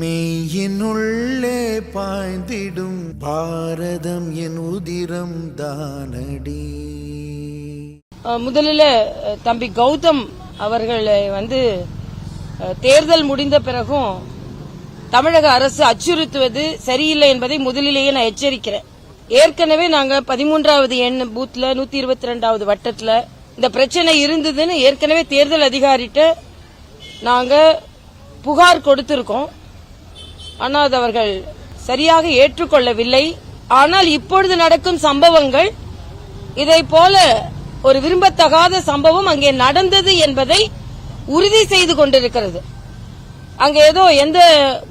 மெய்யினுள்ளே பாய்ந்திடும் பாரதம் என் உதிரம் தானடி. முதலில் தம்பி கௌதம் அவர்களை வந்து தேர்தல் முடிந்த பிறகும் தமிழக அரசு அச்சுறுத்துவது சரியில்லை என்பதை முதலிலேயே நான் எச்சரிக்கிறேன். ஏற்கனவே நாங்க பதிமூன்றாவது எண் பூத்ல நூத்தி இருபத்தி ரெண்டாவது வட்டத்துல இந்த பிரச்சனை இருந்ததுன்னு ஏற்கனவே தேர்தல் அதிகாரிட்ட நாங்க புகார் கொடுத்திருக்கோம். ஆனால் அது அவர்கள் சரியாக ஏற்றுக்கொள்ளவில்லை. ஆனால் இப்பொழுது நடக்கும் சம்பவங்கள் இதை போல ஒரு விரும்பத்தகாத சம்பவம் அங்கே நடந்தது என்பதை உறுதி செய்து கொண்டிருக்கிறது. அங்க ஏதோ எந்த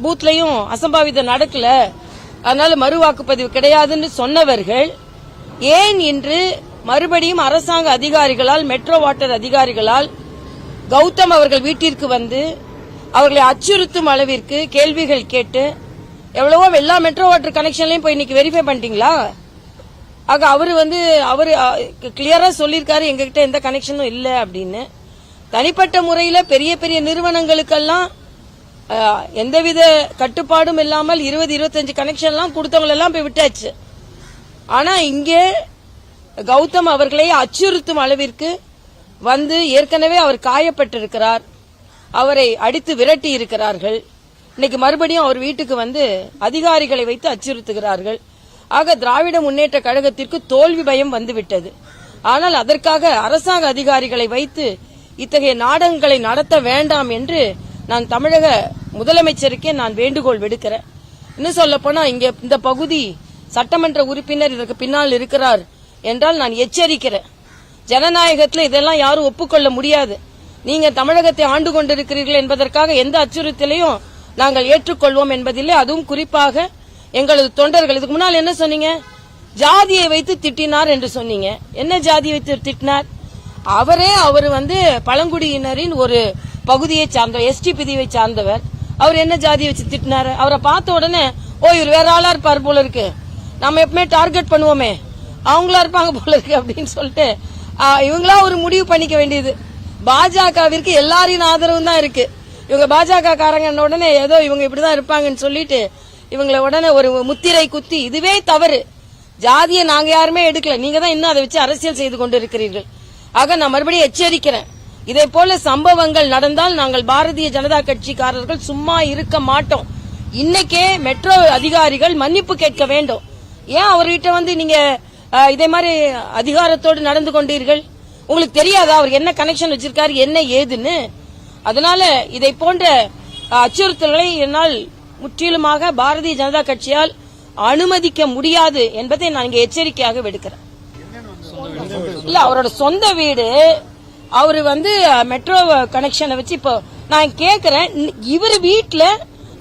பூத்லயும் அசம்பாவிதம் நடக்கல. அதனால மறு வாக்குப்பதிவு கிடையாதுன்னு சொன்னவர்கள் ஏன் இன்று மறுபடியும் அரசாங்க அதிகாரிகளால் மெட்ரோ வாட்டர் அதிகாரிகளால் கௌதம் அவர்கள் வீட்டிற்கு வந்து அவர்களை அச்சுறுத்தும் அளவிற்கு கேள்விகள் கேட்டு எவ்வளவோ எல்லா மெட்ரோ வாட்டர் கனெக்ஷன்லயும் போய் இன்னைக்கு வெரிஃபை பண்ணிட்டீங்களா? ஆக அவர் வந்து அவர் கிளியரா சொல்லியிருக்காரு எங்ககிட்ட எந்த கனெக்ஷனும் இல்லை அப்படின்னு. தனிப்பட்ட முறையில பெரிய பெரிய நிறுவனங்களுக்கெல்லாம் எந்தவித கட்டுப்பாடும் இல்லாமல் இருபது இருபத்தஞ்சு கனெக்ஷன்லாம் கொடுத்தவங்களெல்லாம் போய் விட்டாச்சு. ஆனா இங்கே கௌதம் அவர்களை அச்சுறுத்தும் அளவிற்கு வந்து ஏற்கனவே அவர் காயப்பட்டிருக்கிறார். அவரை அடித்து விரட்டி இருக்கிறார்கள். இன்னைக்கு மறுபடியும் அவர் வீட்டுக்கு வந்து அதிகாரிகளை வைத்து அச்சுறுத்துகிறார்கள். ஆக திராவிட முன்னேற்ற கழகத்திற்கு தோல்வி பயம் வந்துவிட்டது. ஆனால் அதற்காக அரசாங்க அதிகாரிகளை வைத்து இத்தகைய நாடகங்களை நடத்த வேண்டாம் என்று நான் தமிழக முதலமைச்சருக்கே நான் வேண்டுகோள் விடுக்கிறேன். இன்னும் சொல்ல போனா இங்க இந்த பகுதி சட்டமன்ற உறுப்பினர் இதற்கு பின்னால் இருக்கிறார் என்றால் நான் எச்சரிக்கிறேன். ஜனநாயகத்தில் இதெல்லாம் யாரும் ஒப்புக்கொள்ள முடியாது. நீங்க தமிழகத்தை ஆண்டு கொண்டிருக்கிறீர்கள் என்பதற்காக எந்த அச்சுறுத்தலையும் நாங்கள் ஏற்றுக்கொள்வோம் என்பதில்லை. அதுவும் குறிப்பாக எங்களது தொண்டர்கள். இதுக்கு முன்னால் என்ன சொன்னீங்க? ஜாதியை வைத்து திட்டினார் என்று சொன்னீங்க. என்ன ஜாதியை வைத்து திட்டினார்? அவரே அவர் வந்து பழங்குடியினரின் ஒரு பகுதியை சார்ந்தவர் எஸ்டி பிரிவை சார்ந்தவர். அவர் என்ன ஜாதியை வச்சு திட்டினாரு? அவரை பார்த்த உடனே ஓ இவர் வேற ஆளா இருப்பார் போல இருக்கு. நம்ம எப்பவுமே டார்கெட் பண்ணுவோமே. அவங்களா இருப்பாங்க போல இருக்கு அப்படின்னு சொல்லிட்டு இவங்களா ஒரு முடிவு பண்ணிக்க வேண்டியது. பாஜகவிற்கு எல்லாரின் ஆதரவும் தான் இருக்கு. இவங்க பாஜக காரங்க உடனே ஏதோ இவங்க இப்படிதான் இருப்பாங்கன்னு சொல்லிட்டு இவங்களை உடனே ஒரு முத்திரை குத்தி இதுவே தவறு. ஜாதியை நாங்க யாருமே எடுக்கல. நீங்க தான் இன்னும் அதை வச்சு அரசியல் செய்து கொண்டு இருக்கிறீர்கள் ஆக நான் மறுபடியும் எச்சரிக்கிறேன். இதே போல சம்பவங்கள் நடந்தால் நாங்கள் பாரதிய ஜனதா கட்சிக்காரர்கள் சும்மா இருக்க மாட்டோம். இன்னைக்கே மெட்ரோ அதிகாரிகள் மன்னிப்பு கேட்க வேண்டும். ஏன் அவர்கிட்ட வந்து நீங்க இதே மாதிரி அதிகாரத்தோடு நடந்து கொண்டீர்கள்? உங்களுக்கு தெரியாதா? அவர் என்ன கனெக்ஷன் வச்சிருக்காரு? என்ன ஏதுன்னு? அதனால இதை போன்ற அச்சுறுத்தல்களை என்னால் முற்றிலுமாக பாரதிய ஜனதா கட்சியால் அனுமதிக்க முடியாது என்பதை நான் இங்க எச்சரிக்கையாக விடுக்கிறேன். இல்ல அவரோட சொந்த வீடு அவரு வந்து மெட்ரோ கனெக்ஷனை வச்சு இப்போ நான் கேக்குறேன் இவர் வீட்டுல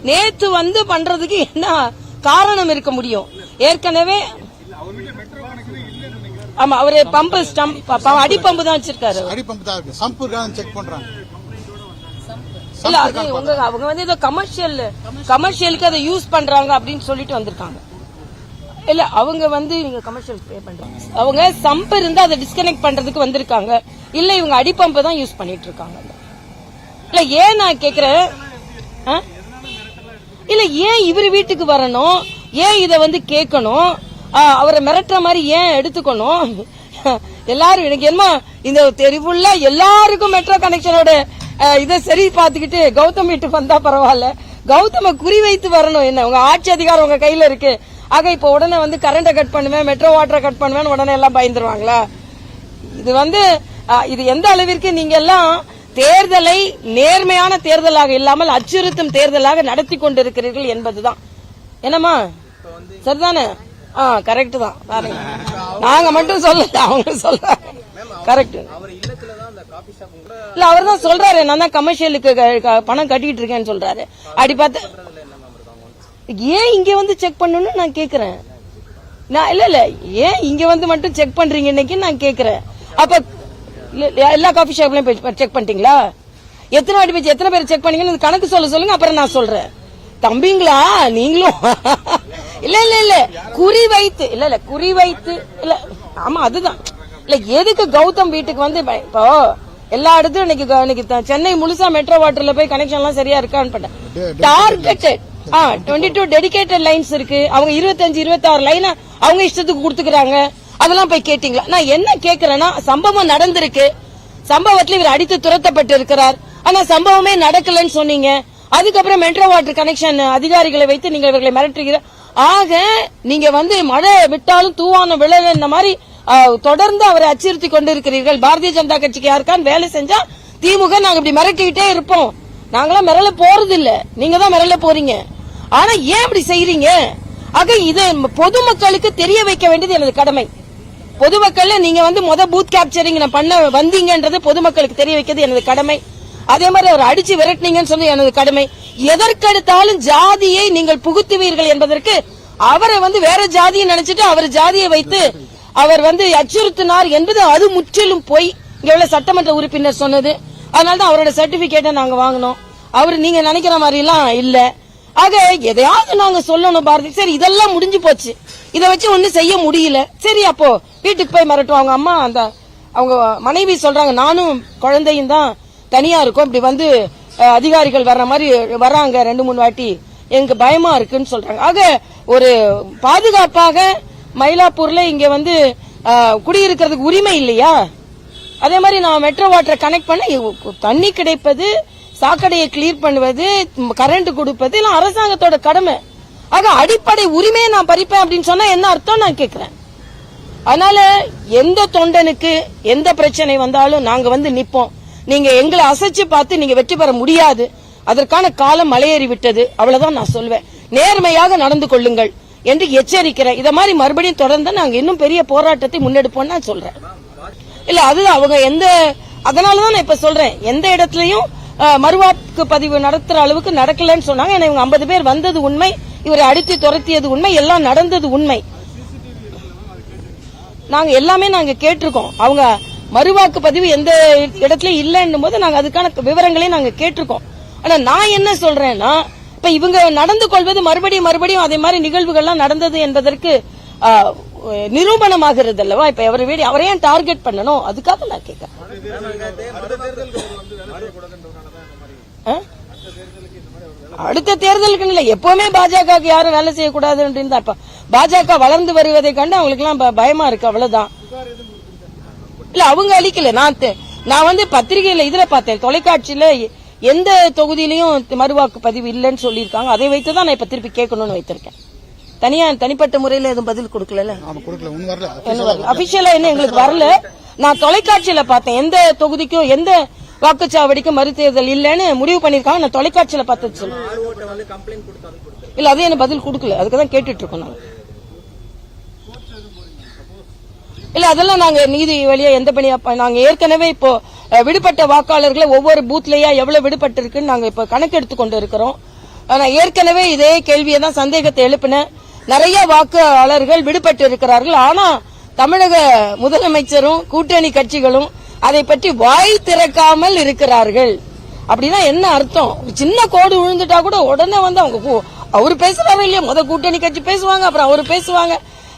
நேத்து வந்து பண்றதுக்கு என்ன காரணம் இருக்க முடியும்? ஏற்கனவே ஆமா அவரு பம்பு ஸ்டம்ப் அடி பம்பு தான் வச்சிருக்காரு அடி பம்ப் தான் இருக்கு. சம்பு இருக்கான்னு செக் பண்றாங்க இல்ல அது உங்க அவங்க வந்து ஏதோ கமர்ஷியல் கமர்ஷியலுக்கு அதை யூஸ் பண்றாங்க அப்படின்னு சொல்லிட்டு வந்திருக்காங்க. இல்ல அவங்க வந்து நீங்க கமர்ஷியல் பே பண்றாங்க. அவங்க சம்ப் இருந்து அதை டிஸ்கனெக்ட் பண்றதுக்கு வந்திருக்காங்க. இல்ல இவங்க அடிப்பம்பை தான் யூஸ் பண்ணிட்டு இருக்காங்க. இல்ல ஏன் நான் கேக்குறேன்? இல்ல ஏன் இவர் வீட்டுக்கு வரணும்? ஏன் இத வந்து கேட்கணும்? அவரை மிரட்டுற மாதிரி ஏன் எடுத்துக்கணும்? எல்லாரும் எனக்கு என்ன இந்த தெருவுள்ள எல்லாருக்கும் மெட்ரோ கனெக்ஷனோட இதை சரி பார்த்துக்கிட்டு கௌதம் வீட்டுக்கு வந்தா பரவாயில்ல. கௌதம குறி வைத்து வரணும் என்ன? உங்க ஆட்சி அதிகாரம் உங்க கையில இருக்கு. ஆக இப்ப உடனே வந்து கரண்டை கட் பண்ணுவேன் மெட்ரோ வாட்டரை கட் பண்ணுவேன் உடனே எல்லாம் பயந்துருவாங்களா? இது வந்து இது எந்த அளவிற்கு நீங்க எல்லாம் தேர்தலை நேர்மையான தேர்தலாக இல்லாமல் அச்சுறுத்தும் தேர்தலாக நடத்தி கொண்டிருக்கிறீர்கள் என்பதுதான். என்னம்மா? சரிதானே? ஆ கரெக்ட் தான். பாருங்க நாங்க மட்டும் சொல்லல அவங்க சொல்ல கரெக்ட் இல்ல அவர் தான் சொல்றாரு நான் தான் கமர்ஷியலுக்கு பணம் கட்டிட்டு இருக்கேன்னு சொல்றாரு. அப்படி பார்த்து ஏன் இங்க வந்து செக் பண்ணணும்னு நான் கேக்குறேன். நான் இல்ல இல்ல ஏன் இங்க வந்து மட்டும் செக் பண்றீங்க இன்னைக்கு நான் கேக்குறேன். அப்ப எல்லா காஃபி ஷாப்லயும் செக் பண்ணிட்டீங்களா? எத்தனை வாட்டி எத்தனை பேர் செக் பண்ணீங்கன்னு கணக்கு சொல்ல சொல்லுங்க அப்புறம் நான் சொல்றேன். தம்பிங்களா? நீங்களும்? இல்ல இல்ல இல்ல. குறி வைத்து. இல்ல இல்ல குறி வைத்து. இல்ல ஆமா அதுதான். இல்ல எதுக்கு கௌதம் வீட்டுக்கு வந்து இப்போ எல்லா இடத்துலயும் இன்னைக்கு இன்னைக்கு சென்னை முழுசா மெட்ரோ வாட்டர்ல போய் கனெக்ஷன் எல்லாம் சரியா இருக்கான்னு பண்ணேன் டார்கெட்டட் ஆ டுவெண்ட்டி டூ டெடிகேட்டட் லைன்ஸ் இருக்கு. அவங்க இருபத்தஞ்சு இருபத்தாறு லைன் அவங்க இஷ்டத்துக்கு கொடுத்துக்கிறாங்க. அதெல்லாம் போய் கேட்டீங்களா? நான் என்ன கேக்குறேன்னா சம்பவம் நடந்திருக்கு. சம்பவத்துல இவர் அடித்து துரத்தப்பட்டு இருக்கிறார் ஆனா சம்பவமே நடக்கலன்னு சொன்னீங்க. அதுக்கப்புறம் மெட்ரோ வாட்டர் கனெக்ஷன் அதிகாரிகளை வைத்து நீங்கள் இவர்களை மிரட்டுகிற ஆக நீங்க வந்து மழை விட்டாலும் தூவான விழல இந்த மாதிரி தொடர்ந்து அவரை அச்சுறுத்தி கொண்டிருக்கிறீர்கள். பாரதிய ஜனதா கட்சிக்கு யாருக்கான் வேலை செஞ்சா திமுக நாங்க இப்படி மிரட்டிக்கிட்டே இருப்போம். நாங்களாம் மிரள போறது இல்ல நீங்க தான் மிரள போறீங்க. ஆனா ஏன் இப்படி செய்யறீங்க ஆக இது பொதுமக்களுக்கு தெரிய வைக்க வேண்டியது எனது கடமை. பொதுமக்கள்ல நீங்க வந்து முத பூத் கேப்சரிங் பண்ண வந்தீங்கன்றது பொதுமக்களுக்கு தெரிய வைக்கிறது எனது கடமை. அதே மாதிரி அவர் அடிச்சு விரட்டினீங்கன்னு சொல்லி எனது கடமை. எதற்கெடுத்தாலும் ஜாதியை நீங்கள் புகுத்துவீர்கள் என்பதற்கு அவரை வந்து வேற ஜாதியை நினைச்சிட்டு அவர் ஜாதியை வைத்து அவர் வந்து அச்சுறுத்தினார் என்பது அது முற்றிலும் போய். இங்க உள்ள சட்டமன்ற உறுப்பினர் சொன்னது. அதனாலதான் அவரோட சர்டிபிகேட்டை நாங்க வாங்கினோம். அவர் நீங்க நினைக்கிற மாதிரி எல்லாம் இல்ல. ஆக எதையாவது நாங்க சொல்லணும் பாரதி. சரி இதெல்லாம் முடிஞ்சு போச்சு. இதை வச்சு ஒன்னும் செய்ய முடியல. சரி அப்போ வீட்டுக்கு போய் மிரட்டும் அவங்க அம்மா அந்த அவங்க மனைவி சொல்றாங்க நானும் குழந்தையும் தான் தனியா இருக்கும். இப்படி வந்து அதிகாரிகள் வர்ற மாதிரி வர்றாங்க ரெண்டு மூணு வாட்டி. எனக்கு பயமா இருக்குன்னு சொல்றாங்க. ஆக ஒரு பாதுகாப்பாக மயிலாப்பூர்ல இங்க வந்து குடியிருக்கிறதுக்கு உரிமை இல்லையா? அதே மாதிரி நான் மெட்ரோ வாட்டரை கனெக்ட் பண்ண தண்ணி கிடைப்பது சாக்கடையை கிளியர் பண்ணுவது கரண்ட் கொடுப்பது எல்லாம் அரசாங்கத்தோட கடமை. ஆக அடிப்படை உரிமையை நான் பறிப்பேன் அப்படின்னு சொன்னா என்ன அர்த்தம்? நான் கேக்குறேன். அதனால எந்த தொண்டனுக்கு எந்த பிரச்சனை வந்தாலும் நாங்க வந்து நிப்போம். நீங்க எங்களை அசைச்சு பார்த்து நீங்க வெற்றி பெற முடியாது. அதற்கான காலம் மலையேறி விட்டது. அவ்வளவுதான் நான் சொல்வேன். நேர்மையாக நடந்து கொள்ளுங்கள் என்று எச்சரிக்கிறேன். இத மாதிரி மறுபடியும் தொடர்ந்து நாங்க இன்னும் பெரிய போராட்டத்தை முன்னெடுப்போம் நான் சொல்றேன். இல்ல அது அவங்க எந்த அதனாலதான் நான் இப்ப சொல்றேன். எந்த இடத்துலயும் மறுவாக்கு பதிவு நடத்துற அளவுக்கு நடக்கலன்னு சொன்னாங்க. ஏன்னா இவங்க ஐம்பது பேர் வந்தது உண்மை. இவரை அடித்து துரத்தியது உண்மை. எல்லாம் நடந்தது உண்மை. நாங்க எல்லாமே நாங்க கேட்டிருக்கோம். அவங்க மறுவாக்கு பதிவு எந்த இடத்துல இல்லைன்னும் போது நாங்க அதுக்கான விவரங்களையும் நாங்க கேட்டிருக்கோம். ஆனா நான் என்ன சொல்றேன்னா இப்ப இவங்க நடந்து கொள்வது மறுபடியும் மறுபடியும் அதே மாதிரி நிகழ்வுகள்லாம் நடந்தது என்பதற்கு நிரூபணமாகிறது அல்லவா? இப்ப அவர் வீடு அவரையும் டார்கெட் பண்ணணும்? அதுக்காக நான் கேட்கறேன். அடுத்த தேர்தலுக்கு இல்ல எப்பவுமே பாஜகவுக்கு யாரும் வேலை செய்யக்கூடாது அப்படின்னு தான். இப்ப பாஜக வளர்ந்து வருவதை கண்டு அவங்களுக்கு எல்லாம் பயமா இருக்கு அவ்வளவுதான். இல்ல அவங்க அழிக்கல. நான் நான் வந்து பத்திரிகையில இதுல பார்த்தேன். தொலைக்காட்சியில எந்த தொகுதியிலையும் மறுவாக்கு பதிவு இல்லைன்னு சொல்லியிருக்காங்க. அதை வைத்து தான் நான் இப்ப திருப்பி கேட்கணும்னு வைத்திருக்கேன். தனியா தனிப்பட்ட முறையில எதுவும் பதில் கொடுக்கல. அபிஷியலா என்ன எங்களுக்கு வரல? நான் தொலைக்காட்சியில பார்த்தேன். எந்த தொகுதிக்கும் எந்த வாக்குச்சாவடிக்கும் மறுதேர்தல் இல்லைன்னு முடிவு பண்ணிருக்காங்க நான் தொலைக்காட்சியில பார்த்தது சொல்லுங்க இல்ல அது என்ன பதில் கொடுக்கல. அதுக்கு தான் கேட்டுட்டு இருக்கோம் நாங்க. இல்ல அதெல்லாம் நாங்க நீதி வழியா எந்த பணியா நாங்க ஏற்கனவே இப்போ விடுபட்ட வாக்காளர்களை ஒவ்வொரு பூத்லயா எவ்வளவு விடுபட்டு இருக்குன்னு நாங்க இப்ப கணக்கெடுத்து கொண்டு இருக்கிறோம் ஆனா ஏற்கனவே இதே கேள்வியை தான் சந்தேகத்தை எழுப்பினேன் நிறைய வாக்காளர்கள் விடுபட்டு இருக்கிறார்கள் ஆனா தமிழக முதலமைச்சரும் கூட்டணி கட்சிகளும் அதை பற்றி வாய் திறக்காமல் இருக்கிறார்கள். அப்படின்னா என்ன அர்த்தம்? சின்ன கோடு விழுந்துட்டா கூட உடனே வந்து அவங்க அவர் அவரு பேசுறாரு இல்லையா? முத கூட்டணி கட்சி பேசுவாங்க அப்புறம் அவரு பேசுவாங்க.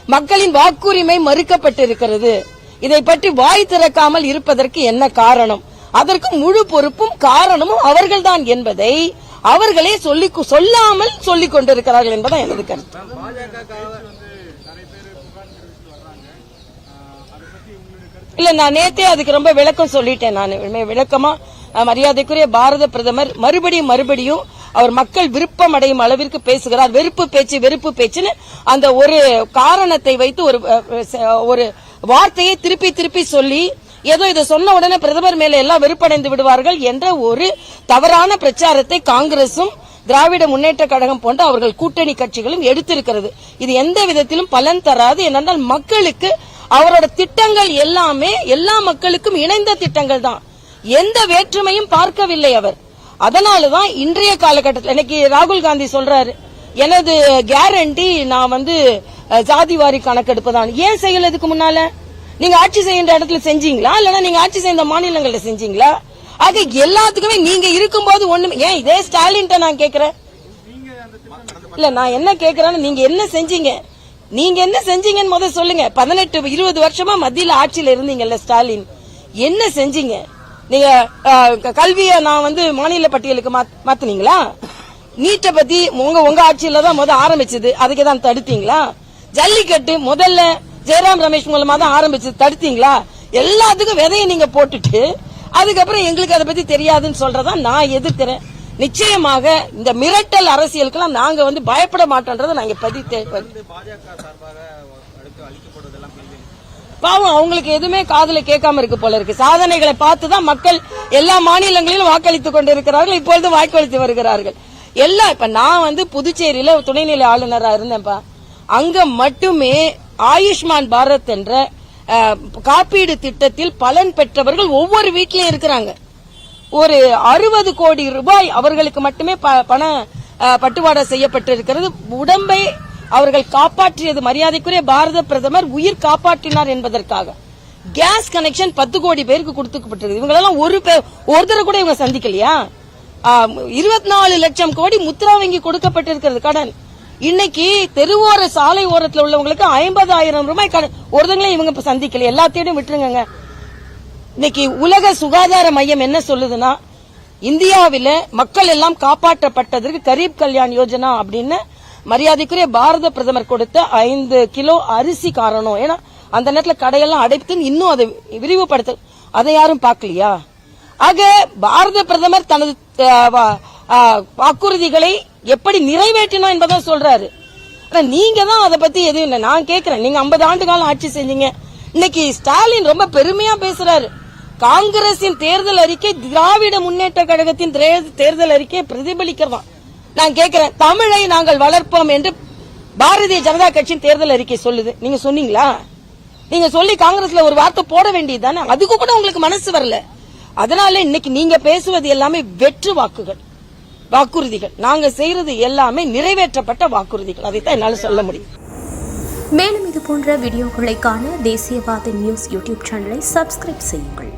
மக்களின் வாக்குரிமை மறுக்கப்பட்டு இருக்கிறது இதை பற்றி வாய் திறக்காமல் இருப்பதற்கு என்ன காரணம்? அதற்கு முழு பொறுப்பும் காரணமும் அவர்கள்தான் என்பதை அவர்களே சொல்லி சொல்லாமல் சொல்லிக் கொண்டிருக்கிறார்கள் என்பதான் எனது கருத்து. இல்ல நான் நேத்தே அதுக்கு ரொம்ப விளக்கம் சொல்லிட்டேன் நான். விளக்கமா மரியாதைக்குரிய பாரத பிரதமர் மறுபடியும் மறுபடியும் அவர் மக்கள் விருப்பம் அடையும் அளவிற்கு பேசுகிறார். வெறுப்பு பேச்சு வெறுப்பு பேச்சுன்னு அந்த ஒரு காரணத்தை வைத்து ஒரு ஒரு வார்த்தையை திருப்பி திருப்பி சொல்லி ஏதோ இதை சொன்ன உடனே பிரதமர் மேல எல்லாம் வெறுப்படைந்து விடுவார்கள் என்ற ஒரு தவறான பிரச்சாரத்தை காங்கிரசும் திராவிட முன்னேற்ற கழகம் போன்ற அவர்கள் கூட்டணி கட்சிகளும் எடுத்திருக்கிறது. இது எந்த விதத்திலும் பலன் தராது. என்னென்றால் மக்களுக்கு அவரோட திட்டங்கள் எல்லாமே எல்லா மக்களுக்கும் இணைந்த திட்டங்கள் தான். எந்த வேற்றுமையும் பார்க்கவில்லை அவர். அதனாலதான் இன்றைய காலகட்டத்தில் இன்னைக்கு ராகுல் காந்தி சொல்றாரு எனது கேரண்டி நான் வந்து ஜாதிவாரி கணக்கெடுப்பு தான் ஏன் செய்யல இதுக்கு முன்னால? நீங்க ஆட்சி செய்கின்ற இடத்துல செஞ்சீங்களா? இல்லைன்னா நீங்க ஆட்சி செய்த மாநிலங்கள்ல செஞ்சீங்களா? ஆக எல்லாத்துக்குமே நீங்க இருக்கும்போது ஒண்ணுமே ஏன் இதே ஸ்டாலின்ட்ட நான் கேக்குறேன்? இல்ல நான் என்ன கேக்குறேன்னு நீங்க என்ன செஞ்சீங்க? நீங்க என்ன செஞ்சீங்கன்னு முதல்ல சொல்லுங்க. பதினெட்டு இருபது வருஷமா மத்தியில ஆட்சியில இருந்தீங்கல்ல ஸ்டாலின். என்ன செஞ்சீங்க? நீங்க கல்வியை நான் வந்து மாநில பட்டியலுக்கு மாத்- மாத்துனீங்களா? நீட்டை பத்தி உங்க உங்க ஆட்சியில தான் முதல் ஆரம்பிச்சது. அதுக்கு தான் தடுத்தீங்களா? ஜல்லிக்கட்டு முதல்ல ஜெயராம் ரமேஷ் மூலமா தான் ஆரம்பிச்சது. தடுத்தீங்களா? எல்லாத்துக்கும் விதையை நீங்க போட்டுட்டு அதுக்கப்புறம் எங்களுக்கு அதை பத்தி தெரியாதுன்னு சொல்றதா நான் எதிர்க்கிறேன். நிச்சயமாக இந்த மிரட்டல் அரசியலுக்கெல்லாம் நாங்க வந்து பயப்பட மாட்டோன்றதை நாங்க பதித்து பாவம் அவங்களுக்கு எதுவுமே காதல கேட்காம இருக்கு போல இருக்கு. சாதனைகளை பார்த்து தான் மக்கள் எல்லா மாநிலங்களிலும் வாக்களித்துக் கொண்டிருக்கிறார்கள் இப்பொழுது வாக்களித்து வருகிறார்கள். எல்லாம் இப்ப நான் வந்து புதுச்சேரியில துணைநிலை ஆளுநரா இருந்தேன்ப்பா. அங்க மட்டுமே ஆயுஷ்மான் பாரத் என்ற காப்பீடு திட்டத்தில் பலன் பெற்றவர்கள் ஒவ்வொரு வீட்லயும் இருக்கிறாங்க. ஒரு அறுபது கோடி ரூபாய் அவர்களுக்கு மட்டுமே ப- பண பட்டுவாடா செய்யப்பட்டிருக்கிறது. உடம்பை அவர்கள் காப்பாற்றியது மரியாதைக்குரிய பாரத பிரதமர் உயிர் காப்பாற்றினார் என்பதற்காக. கேஸ் கனெக்ஷன் பத்து கோடி பேருக்கு கொடுத்துக்கப்பட்டிருக்கு இவங்களெல்லாம் ஒரு பேர் ஒருத்தரை கூட இவங்க சந்திக்கலையா? இருபத்தி நாலு லட்சம் கோடி முத்ரா வங்கி கொடுக்கப்பட்டிருக்கிறது கடன். இன்னைக்கு தெருவோர சாலை ஓரத்தில் உள்ளவங்களுக்கு ஐம்பதாயிரம் ரூபாய் கடன். ஒருத்தங்களையும் இவங்க இப்ப சந்திக்கல எல்லாத்தையும் விட்டுருங்க இன்னைக்கு உலக சுகாதார மையம் என்ன சொல்லுதுன்னா இந்தியாவில மக்கள் எல்லாம் காப்பாற்றப்பட்டதற்கு கரீப் கல்யாண் யோஜனா அப்படின்னு மரியாதைக்குரிய பாரத பிரதமர் கொடுத்த ஐந்து கிலோ அரிசி காரணம். ஏன்னா அந்த நேரத்தில் கடையெல்லாம் அடைத்து இன்னும் அதை விரிவுபடுத்த அதை யாரும் பார்க்கலையா? ஆக பாரத பிரதமர் தனது வாக்குறுதிகளை எப்படி நிறைவேற்றினோம் என்பதான் சொல்றாரு. நீங்க தான் அதை பத்தி எதுவும் இல்லை. நான் கேட்கிறேன் நீங்க 50 ஆண்டு காலம் ஆட்சி செஞ்சீங்க. இன்னைக்கு ஸ்டாலின் ரொம்ப பெருமையா பேசுறாரு. காங்கிரசின் தேர்தல் அறிக்கை திராவிட முன்னேற்ற கழகத்தின் தேர்தல் அறிக்கை பிரதிபலிக்கிறதான். நான் கேட்கிறேன் தமிழை நாங்கள் வளர்ப்போம் என்று பாரதிய ஜனதா கட்சியின் தேர்தல் அறிக்கை சொல்லுது. நீங்க சொன்னீங்களா? நீங்க சொல்லி காங்கிரஸ்ல ஒரு வார்த்தை போட வேண்டியது தானே? அதுக்கு கூட உங்களுக்கு மனசு வரல. அதனால இன்னைக்கு நீங்க பேசுவது எல்லாமே வெற்று வாக்குகள் வாக்குறுதிகள். நாங்க செய்யறது எல்லாமே நிறைவேற்றப்பட்ட வாக்குறுதிகள். அதைத்தான் என்னால சொல்ல முடியும். மேலும் இது போன்ற வீடியோக்களை காண தேசியவாத நியூஸ் யூடியூப் சேனலை சப்ஸ்கிரைப் செய்யுங்கள்.